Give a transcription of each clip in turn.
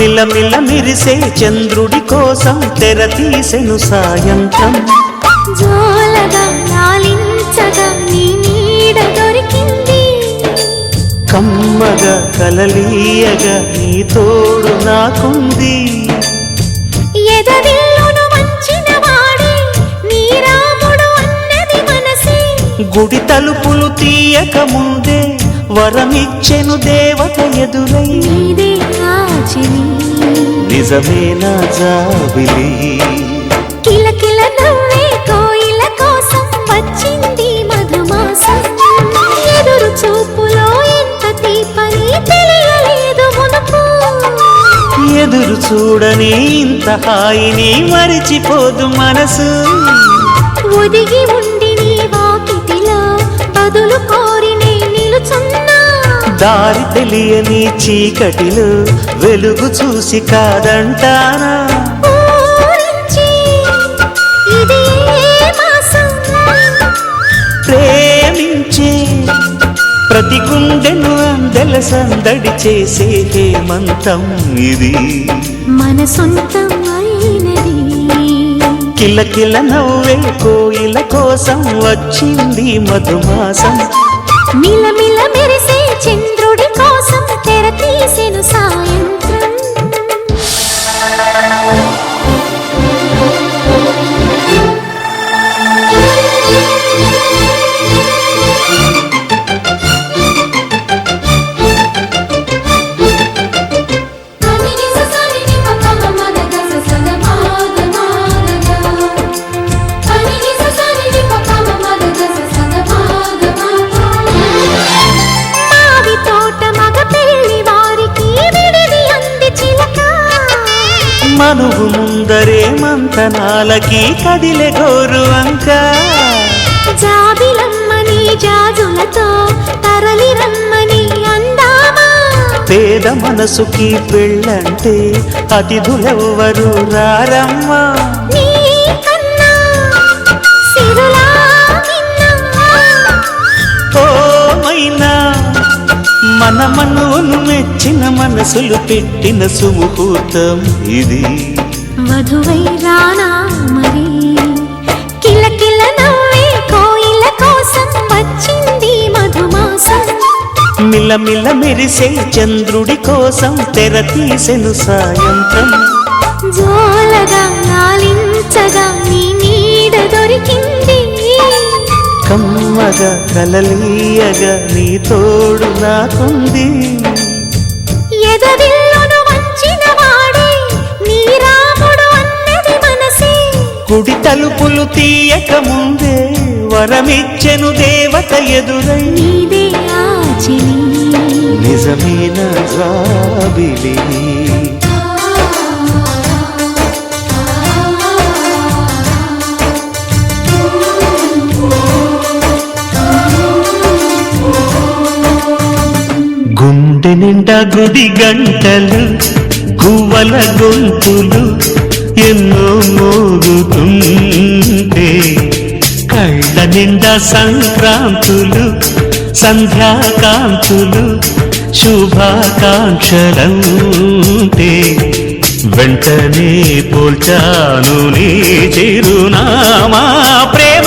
మిలమిల మిరిసే చంద్రుడి కోసం తెర తీసెను సాయంత్రం. కమ్మగా కలలీయగా నీ తోడు నాకుంది. గుడి తలుపులు తీయక ముందే వరమిచ్చెను దేవత ఎదురై. ఆచిని నిజమేనా జాబిలి. కిలకిల నవ్వే కోయిల కోసం వచ్చింది మధుమాసం. ఎదురు చూపులో ఎంత తీపని తెలియలేదు మునుపు. ఎదురు చూడని ఇంత హాయిని మరిచిపోదు మనసు. ఒదిగి ఉండి నీ వాకిటిలో బదులు కోరి నే నిలుచున్నా దారి తెలియని చీకటిలో వెలుగు చూసి కాదంటానా? ప్రేమించే ప్రతి గుండెను అందెల సందడి చేసే హేమంతం ఇది. మన సొంతం అయినది. కిలకిల నవ్వే కోయిల కోసం వచ్చింది మధుమాసం. మిలమిల మెరిసే చంద్రుడి కోసం తెర తీసెను సాయం. మనువు ముందరే మంతనాలకి కదిలే గోరు అంక. జాబిలమ్మని జాజులతో తరలి రమ్మని అందామా? పేద మనసుకి పెళ్ళంటే అతిథులెవ్వరు రారమ్మా. నీ కన్నా మనసులు పెట్టిన సుముహూర్తం ఇది. వధువై రానా మరి కిలకిల నవ్వే కోయిల కోసం వచ్చింది మధుమాసం. మిలమిల మెరిసే చంద్రుడి కోసం తెర తీసెను సాయంత్రం. జోలగా లాలించగా నీ నీడ దొరికింది. కమ్మగా కలలీయగా నీ తోడు నాకుంది. గుడి తలుపులు తీయక ముందే వరమిచ్చెను దేవత ఎదురై. నిజమైన జాబిలి? గుండె నిండా గుడి గంటలు గువ్వల గొంతులు ఎన్నో మోగుతుంటే. కళ్ళ నిండా సంక్రాంతులు సంధ్యాకాంతులు శుభాకాంక్షలంటే. వెంటనే పోల్చాను నీ చిరునామా ప్రేమ.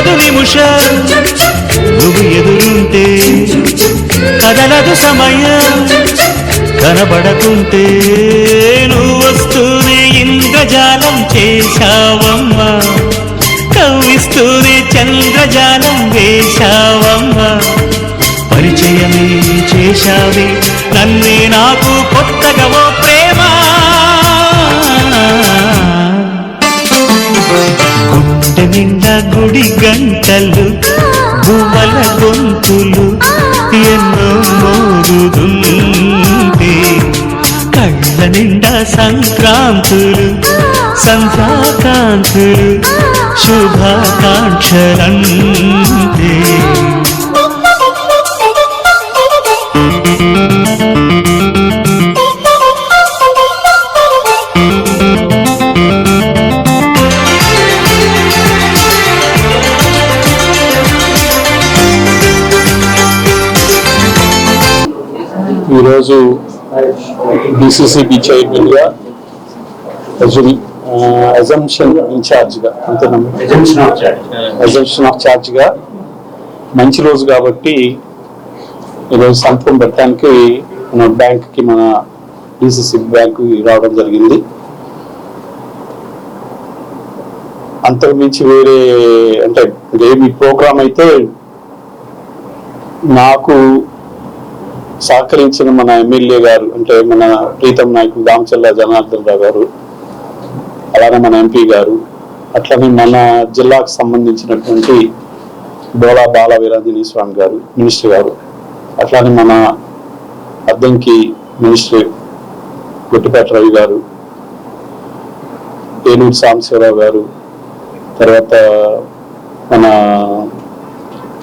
కదలదు నిమిషం. నువ్వు ఎదురుంటే కదలదు సమయం. కనబడకుంటే నువ్వు వస్తూనే ఇంద్రజాలం చేశావమ్మా. కవ్విస్తూనే చంద్రజాలం వేశావమ్మా. పరిచయమే చేశావే నన్నే నాకు కొత్తగా ఓ ప్రేమ గుండె నిండా గుడి గంటలు గువ్వల గొంతులు ఎన్నో మోరుదుంటే కళ్ళ నిండా సంక్రాంతులు సంధ్యాకాంతులు శుభాకాంక్షలంతే ఈరోజు బీసీసీబీ చైర్మన్గా అజంప్షన్ ఇన్ఛార్జ్గా అజంప్షన్ ఆఫ్ ఛార్జ్గా మంచి రోజు కాబట్టి ఈరోజు సంతకం పెట్టడానికి మన బ్యాంక్కి మన బీసీసీ బ్యాంకు రావడం జరిగింది. అంతకు మించి వేరే అంటే ఏమి ప్రోగ్రామ్ అయితే నాకు సహకరించిన మన ఎమ్మెల్యే గారు అంటే మన ప్రీతం నాయకుడు దామచల్ల జనార్దన్ రావు గారు అలానే మన ఎంపీ గారు అట్లనే మన జిల్లాకు సంబంధించినటువంటి డోలా బాల వీరాంజనేయ స్వామి గారు మినిస్టర్ గారు అట్లానే మన అద్దంకి మినిస్టర్ గుట్టిపేట రవి గారు ఏలూరు సాంబశివరావు గారు తర్వాత మన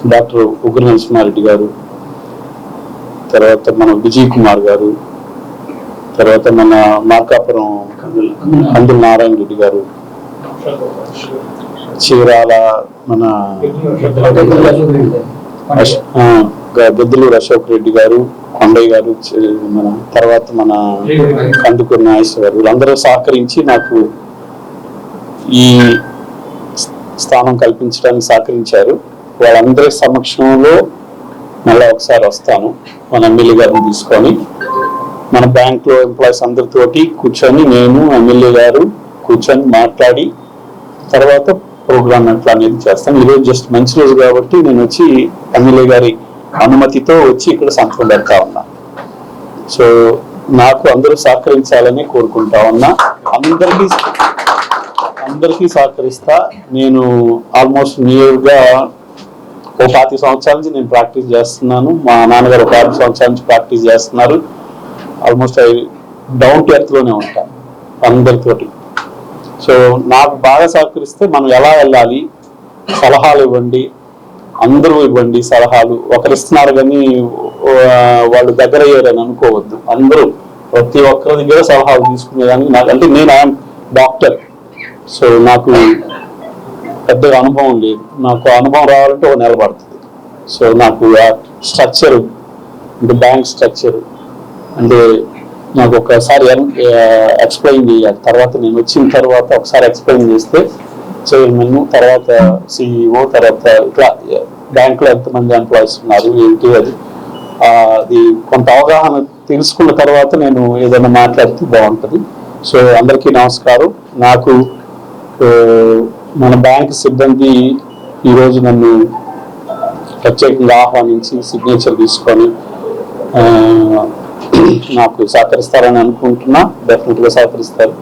డాక్టర్ ఉగ్ర నరసింహారెడ్డి గారు తర్వాత మన విజయ్ కుమార్ గారు తర్వాత మన మార్కాపురం కందుల నారాయణ రెడ్డి గారు చీరాల మన అశ్- అశోక్ రెడ్డి గారు కొండయ్య గారు మన తర్వాత మన కందుకూరు నాగేశ్వర గారు వీళ్ళందరూ సహకరించి నాకు ఈ స్థానం కల్పించడానికి సహకరించారు. వాళ్ళందరి సమక్షంలో మళ్ళీ ఒకసారి వస్తాను. మన ఎమ్మెల్యే గారిని తీసుకొని మన బ్యాంక్లో ఎంప్లాయీస్ అందరితోటి కూర్చొని నేను ఎమ్మెల్యే గారు కూర్చొని మాట్లాడి తర్వాత ప్రోగ్రామ్ ఎట్లా అనేది చేస్తాను ఈరోజు జస్ట్ మంచి రోజు కాబట్టి నేను వచ్చి ఎమ్మెల్యే గారి అనుమతితో వచ్చి ఇక్కడ సంతకం పెడతా ఉన్నా. సో నాకు అందరూ సహకరించాలని కోరుకుంటా ఉన్నా. అందరికీ అందరికీ సహకరిస్తా. నేను ఆల్మోస్ట్ నియర్గా ఓ పాతి సంవత్సరాల నుంచి నేను ప్రాక్టీస్ చేస్తున్నాను. మా నాన్నగారు ఒక ఆరు సంవత్సరాల నుంచి ప్రాక్టీస్ చేస్తున్నారు. ఆల్మోస్ట్ ఐ డౌన్ టు ఎర్త్లోనే ఉంటా అందరితోటి. సో నాకు బాగా సహకరిస్తే మనం ఎలా వెళ్ళాలి? సలహాలు ఇవ్వండి. అందరూ ఇవ్వండి సలహాలు. ఒకరు ఇస్తున్నారు కానీ వాళ్ళు దగ్గర అయ్యారని అనుకోవద్దు. అందరూ ప్రతి ఒక్కరి దగ్గర సలహాలు తీసుకునేదానికి నాకు అంటే నేను ఐఎమ్ డాక్టర్. సో నాకు పెద్దగా అనుభవం లేదు నాకు అనుభవం రావాలంటే ఒక నెల పడుతుంది. సో నాకు ఆ స్ట్రక్చర్ అంటే బ్యాంక్ స్ట్రక్చర్ అంటే నాకు ఒకసారి ఎక్స్ప్లెయిన్ చేయాలి. తర్వాత నేను వచ్చిన తర్వాత ఒకసారి ఎక్స్ప్లెయిన్ చేస్తే చైర్మన్ తర్వాత సిఇఓ తర్వాత ఇట్లా బ్యాంకులో ఎంతమంది ఎంప్లాయీస్ ఉన్నారు ఏంటి అది అది కొంత అవగాహన తెలుసుకున్న తర్వాత నేను ఏదైనా మాట్లాడితే బాగుంటుంది. సో అందరికీ నమస్కారం. నాకు మన బ్యాంక్ సిబ్బంది ఈరోజు నన్ను ప్రత్యేకంగా ఆహ్వానించి సిగ్నేచర్ తీసుకొని నాకు సహకరిస్తారని అనుకుంటున్నా. డెఫినెట్గా సహకరిస్తారు.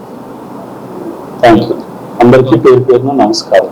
థ్యాంక్ యూ అందరికీ పేరు పేరున నమస్కారం.